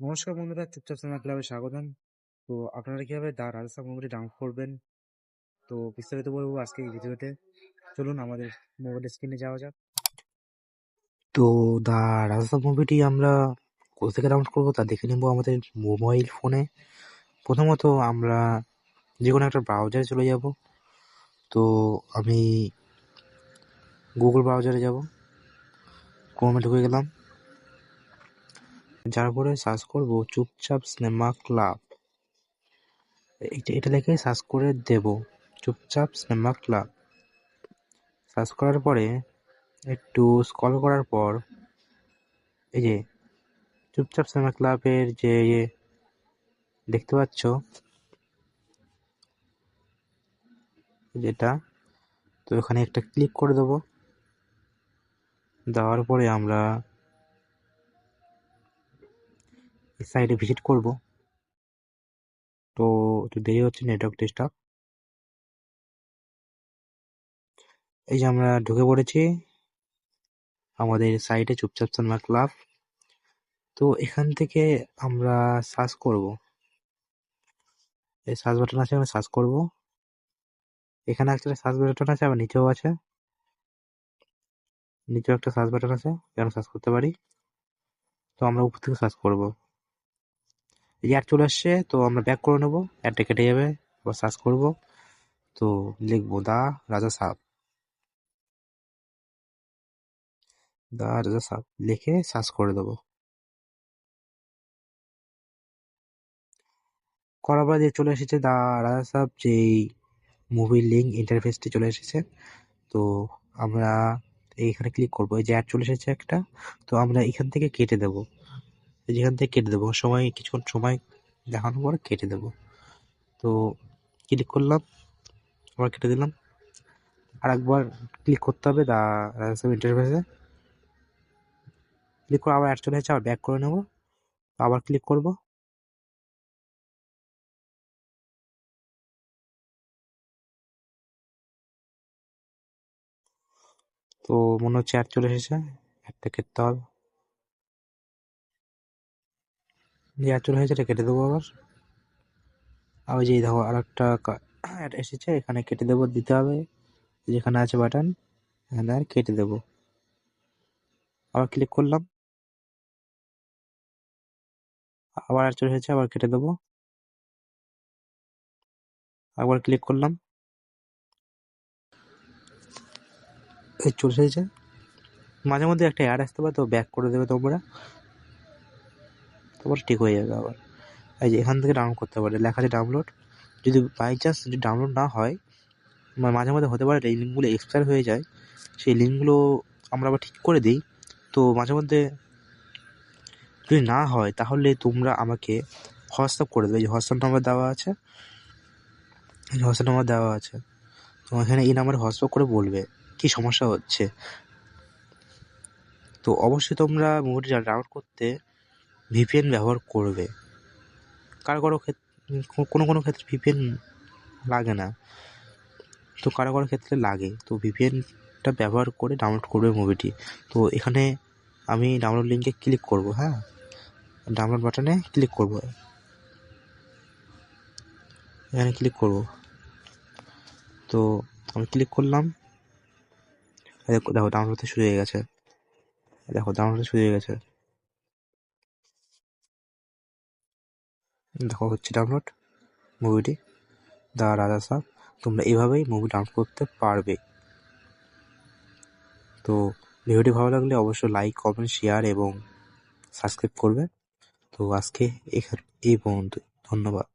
নমস্কার বন্ধুরা, চুপচাপ সিনেমা ক্লাবে স্বাগতম। তো আপনারা কীভাবে দা রাজস্থান মুভিটি ডাউনলোড করবেন? তো বিস্তারিত বলব আজকে এই ভিডিওতে চলুন আমাদের মোবাইলের স্ক্রিনে যাওয়া যাক। তো দা রাজস্থান মুভিটি আমরা কোথা থেকে ডাউনলোড করব তা দেখে নেব আমাদের মোবাইল ফোনে প্রথমত আমরা যে কোনো একটা ব্রাউজারে চলে যাব। তো আমি গুগল ব্রাউজারে যাব। ক্রোমে ঢুকে গেলাম। যার পরে সার্চ করব, চুপচাপ সিনেমা ক্লাব এটা এটা লিখে সার্চ করে দেব, চুপচাপ সিনেমা ক্লাব সার্চ করার পরে, একটু স্ক্রল করার পর, এই যে, চুপচাপ সিনেমা ক্লাবের যে দেখতে পাচ্ছ? যেটা, তো এখানে একটা ক্লিক করে দেবো। দেওয়ার পরে আমরা সাইটে ভিজিট করব। তো একটু দেরি হচ্ছে নেটওয়ার্ক ডিস্টার্ব এই যে আমরা ঢুকে পড়েছি আমাদের সাইটে চুপচাপ সিনেমা ক্লাব তো এখান থেকে আমরা সার্চ করব। এই সার্চ বাটন আছে আমরা সার্চ করব। এখানে একটা সার্চ বাটন আছে, আবার নিচেও আছে। নিচেও একটা সার্চ বাটন আছে এখানে সার্চ করতে পারি। তো আমরা উপর থেকে সার্চ করব। অ্যাড চলে আসছে, তো আমরা ব্যাক করে নেব। অ্যাডটা কেটে যাবে, আবার সার্চ করব। তো লিখব, দা রাজা সাপ দা রাজা সাপ লিখে সার্চ করে দেবো। করার পর যে চলে এসেছে, দা রাজা সাপ যেই মুভির লিঙ্ক ইন্টারফেসটি চলে এসেছে, তো আমরা এইখানে ক্লিক করব। এই যে অ্যাড চলে এসেছে একটা, তো আমরা এখান থেকে কেটে দেব। যেখান থেকে কেটে দেবো। সময়, কিছুক্ষণ সময় দেখানোর পর কেটে দেব। তো ক্লিক করলাম, আবার কেটে দিলাম। আর একবার ক্লিক করতে হবে দা রাজস্থান ইন্টারফেসে ক্লিক করে আবার অ্যাড চলে এসেছে, আবার ব্যাক করে নেব। আবার ক্লিক করব। তো মনে হচ্ছে অ্যাড চলে এসেছে অ্যাডটা কেটে হবে। যে অ্যাড চলে এসেছে এটা কেটে দেবো আবার। আবার যে দেখো আর একটা এসেছে, এখানে কেটে দেবো, দিতে হবে। যেখানে আছে বাটন এখানে আর কেটে দেবো। আবার ক্লিক করলাম। আবার আর চলে এসেছে আবার কেটে দেবো। আবার ক্লিক করলাম। এই চলে এসেছে। মাঝে মধ্যে একটা অ্যাড আসতে পারে, তো ব্যাক করে দেবে তোমরা। তারপর ঠিক হয়ে যাবে আবার। এই যে এখান থেকে ডাউনলোড করতে পারে লেখা আছে ডাউনলোড যদি বাই চান্স যদি ডাউনলোড না হয় মা- মাঝে মধ্যে হতে পারে এই লিঙ্কগুলো এক্সপায়ার হয়ে যায়, সেই লিঙ্কগুলো আমরা আবার ঠিক করে দিই। তো মাঝে মধ্যে যদি না হয়, তাহলে তোমরা আমাকে হোয়াটসঅ্যাপ করে দেবে। যে হোয়াটসঅ্যাপ নাম্বার দেওয়া আছে হোয়াটসঅ্যাপ নাম্বার দেওয়া আছে, তো এখানে এই নাম্বারে হোয়াটসঅ্যাপ করে বলবে কী সমস্যা হচ্ছে। তো অবশ্যই তোমরা মুভিটি ডাউনলোড করতে ভিপিএন ব্যবহার করবে। কারও কারও ক্ষেত্রে কোনো কোনো ক্ষেত্রে ভিপিএন লাগে না। তো কারও কারও ক্ষেত্রে লাগে। তো ভিপিএনটা ব্যবহার করে ডাউনলোড করবে মুভিটি তো এখানে আমি ডাউনলোড লিঙ্কে ক্লিক করব হ্যাঁ? ডাউনলোড বাটনে ক্লিক করব। এখানে ক্লিক করব। তো আমি ক্লিক করলাম। দেখো দেখো ডাউনলোড শুরু হয়ে গেছে। দেখো ডাউনলোড শুরু হয়ে গেছে। দেখো হচ্ছে ডাউনলোড মুভিটি দা রাজা সাহ তোমরা এভাবেই মুভি ডাউনলোড করতে পারবে। তো ভিডিওটি ভালো লাগলে অবশ্যই লাইক কমেন্ট শেয়ার এবং সাবস্ক্রাইব করবে। তো আজকে এখানে, এই পর্যন্ত ধন্যবাদ।